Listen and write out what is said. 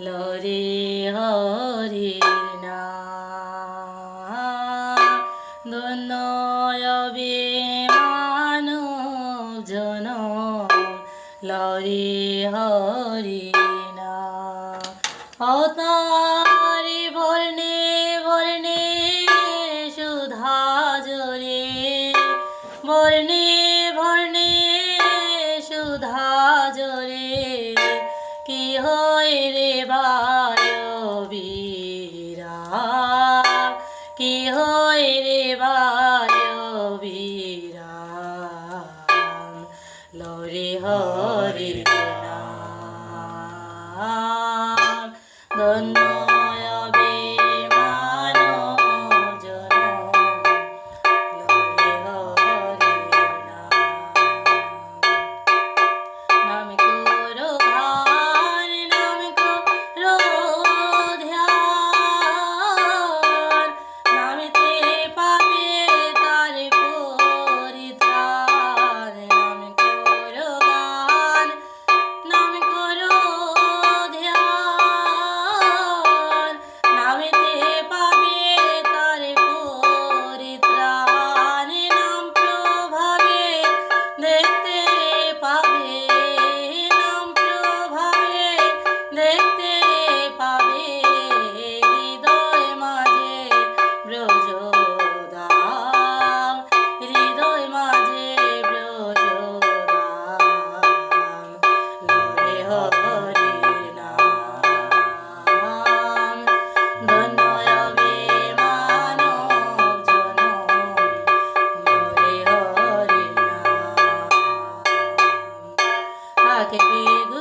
লরে হরির না ধন্য মানব জন লরে হরি না অতারি বর্ণে বর্ণে সুধা জরে, বর্ণে হরি ধন্য querido.